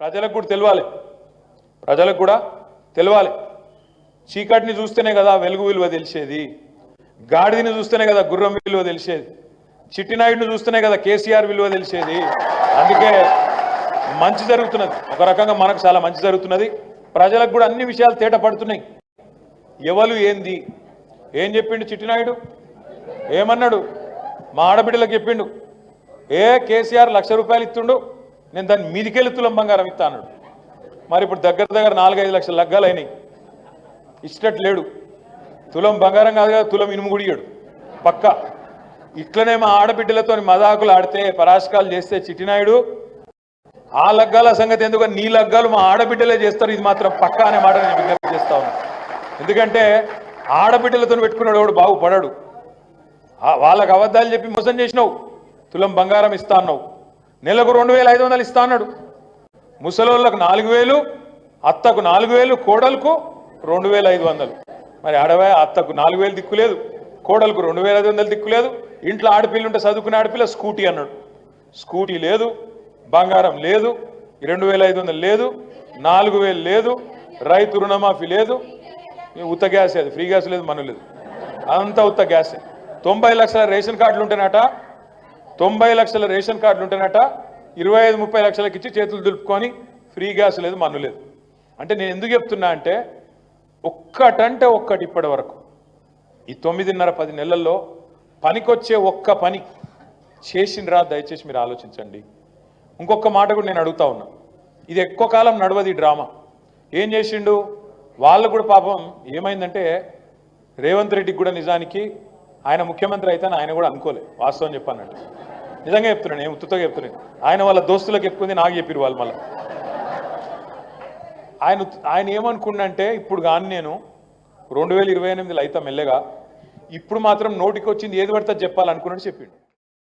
ప్రజలకు కూడా తెలియాలి ప్రజలకు కూడా తెలియాలి చీకటిని చూస్తేనే కదా వెలుగు విలువ తెలిసేది. గాడిదని చూస్తేనే కదా గుర్రం విలువ తెలిసేది. చిట్టినాయుడిని చూస్తేనే కదా కేసీఆర్ విలువ తెలిసేది. అందుకే మంచి జరుగుతున్నది. ఒక రకంగా మనకు చాలా మంచి జరుగుతున్నది. ప్రజలకు కూడా అన్ని విషయాలు తేట పడుతున్నాయి. ఎవరు ఏంది? ఏం చెప్పిండు చిట్టినాయుడు? ఏమన్నాడు? మా ఆడబిడ్డలకు చెప్పిండు. ఏ కేసీఆర్ లక్ష రూపాయలు ఇస్తుండు? నేను దాన్ని మీదికెళ్ళి తులం బంగారం ఇస్తాను మరి ఇప్పుడు దగ్గర దగ్గర నాలుగైదు లక్షల లగ్గాలు అయినాయి. ఇచ్చినట్టు లేడు. తులం బంగారం కాదు కదా తులం ఇనుము గుడియాడు పక్క. ఇట్లనే మా ఆడబిడ్డలతో మదాకులు ఆడితే పరాశకాలు చేస్తే చిట్టినాయుడు ఆ లగ్గాల సంగతి ఎందుకు నీ లగ్గాలు మా ఆడబిడ్డలే చేస్తారు ఇది మాత్రం పక్కా అనే మాట నేను విజ్ఞప్తి చేస్తా ఎందుకంటే ఆడబిడ్డలతో పెట్టుకున్నాడు వాడు బాగుపడాడు. వాళ్ళకు వాళ్ళకి అబద్ధాలు చెప్పి మోసం చేసినావు. తులం బంగారం ఇస్తా అన్నావు. నెలకు రెండు వేల ఐదు వందలు ఇస్తా అన్నాడు. ముసలోళ్ళకు నాలుగు వేలు అత్తకు నాలుగు వేలు కోడలకు రెండు వేల ఐదు వందలు. మరి ఆడవే అత్తకు నాలుగు వేలు దిక్కులేదు కోడలకు రెండు వేల ఐదు వందలు దిక్కులేదు ఇంట్లో ఆడపిల్ల ఉంటే చదువుకునే ఆడపిల్ల స్కూటీ అన్నాడు. స్కూటీ లేదు బంగారం లేదు రెండు వేల ఐదు వందలు లేదు నాలుగు వేలు లేదు రైతు రుణమాఫీ లేదు ఉత్త గ్యాస్ అది ఫ్రీ గ్యాస్ లేదు మన లేదు. అంతా ఉత్త గ్యాస్. తొంభై లక్షల రేషన్ కార్డులు ఉంటేనట తొంభై లక్షల రేషన్ కార్డులు ఉంటేనట ఇరవై ఐదు ముప్పై లక్షలకు ఇచ్చి చేతులు దులుపుకొని ఫ్రీ గ్యాస్ లేదు మన్ను లేదు. అంటే నేను ఎందుకు చెప్తున్నా అంటే ఒక్కటంటే ఒక్కటి ఇప్పటి వరకు. ఈ తొమ్మిదిన్నర పది నెలల్లో పనికొచ్చే ఒక్క పని చేసిండ్రా దయచేసి మీరు ఆలోచించండి. ఇంకొక మాట కూడా నేను అడుగుతా ఉన్నా. ఇది ఎక్కువ కాలం నడవది డ్రామా. ఏం చేసిండు? వాళ్ళు కూడా పాపం ఏమైందంటే రేవంత్ రెడ్డికి కూడా నిజానికి ఆయన ముఖ్యమంత్రి అయితే ఆయన కూడా అనుకోలే వాస్తవం చెప్పానంటే నిజంగా చెప్తున్నాను నేను ఉత్తుతో చెప్తున్నాను ఆయన వాళ్ళ దోస్తులకు చెప్పుకుంది నాకు చెప్పిరు వాళ్ళు మళ్ళీ. ఆయన ఆయన ఏమనుకున్నంటే ఇప్పుడు కానీ నేను రెండు వేల ఇరవై ఎనిమిదిలో అయితే మెల్లగా ఇప్పుడు మాత్రం నోటికి వచ్చింది ఏది పడితే చెప్పాలనుకున్నట్టు చెప్పిండు.